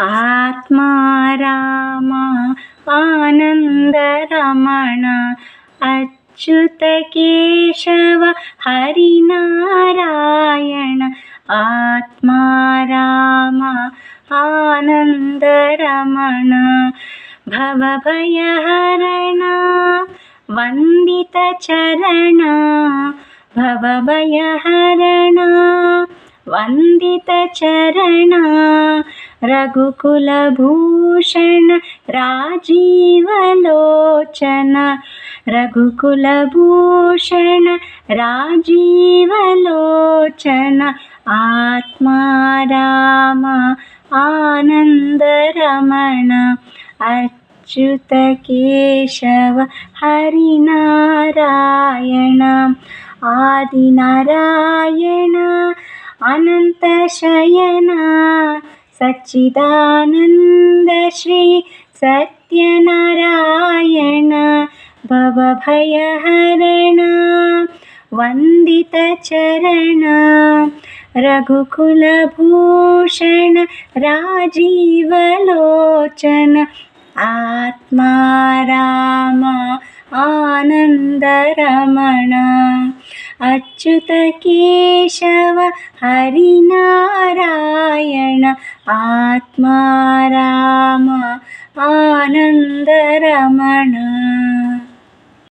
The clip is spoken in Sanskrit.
आत्मा राम आनन्दरमण अच्युतकेशव हरिनारायण आत्मा राम आनन्दरमण भवभयहरण वन्दितचरण भवभयहरण वन्दितचरण रघुकुलभूषण राजीवलोचन। रघुकुलभूषण राजीवलोचन। आत्मा राम आनन्दरमण। अच्युतकेशव हरिनारायण। आदिनारायण अनन्तशयन सच्चिदानन्द श्री सत्यनारायण भवभयहरण वन्दितचरण रघुकुलभूषण राजीवलोचन आत्मा राम आनन्दरमण अच्युतकेशव हरिनारायण आत्मा राम आनन्दरमण